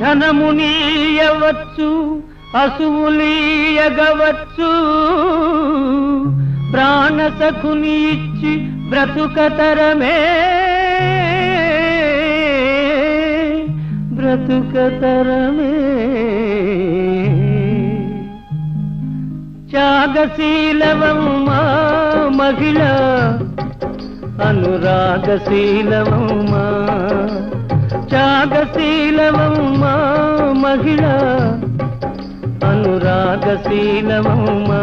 ధనమునీయవచ్చు అసువులీయగవచ్చు ప్రాణసఖుని ఇచ్చి బ్రతుకతరమే బ్రతుకతరమే త్యాగశీలవమ్మా మహిళ అనురాగశీలవమ్మా మహిళ అనురాగశీలవమ్మా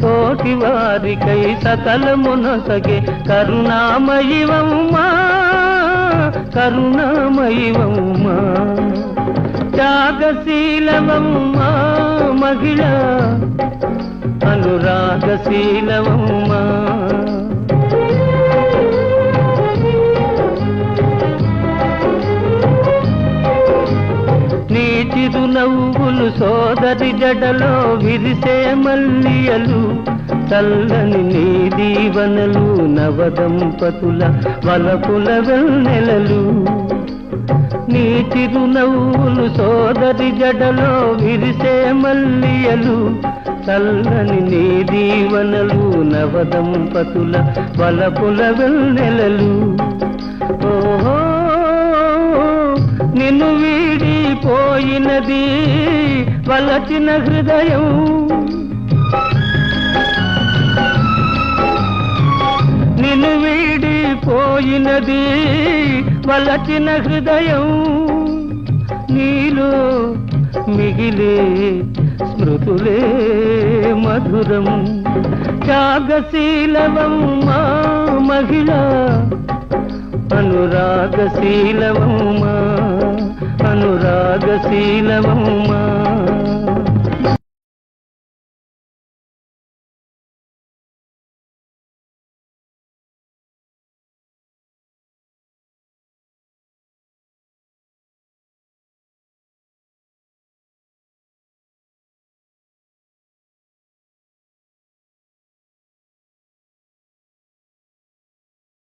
తోటి వారికై సకలమునసగే కరుణామయివమ్మా కరుణామయివమ్మా త్యాగశీలమమ్మా మహిళ అనురాగశీలమమ్మా. నీ చిరునవ్వులు సోదరి జడలో విరిసే మల్లియలు చల్లని నీ దీవనలు నవదంపతుల వలపుల వెన్నెలలు. నీ చిరునవ్వులు సోదరి జడలో విరిసే మల్లియలు చల్లని నీ దీవనలు నవదంపతుల వలపుల వెన్నెలలు. ఓహో నిన్ను పోయినది వలచిన హృదయం. నిన్ను వీడిపోయినది వలచిన హృదయం. నీలో మిగిలే స్మృతులే మధురం. త్యాగశీలవమ్మా మహిళ అనురాగశీలవమ్మా అనురాగశీలమమ్మా.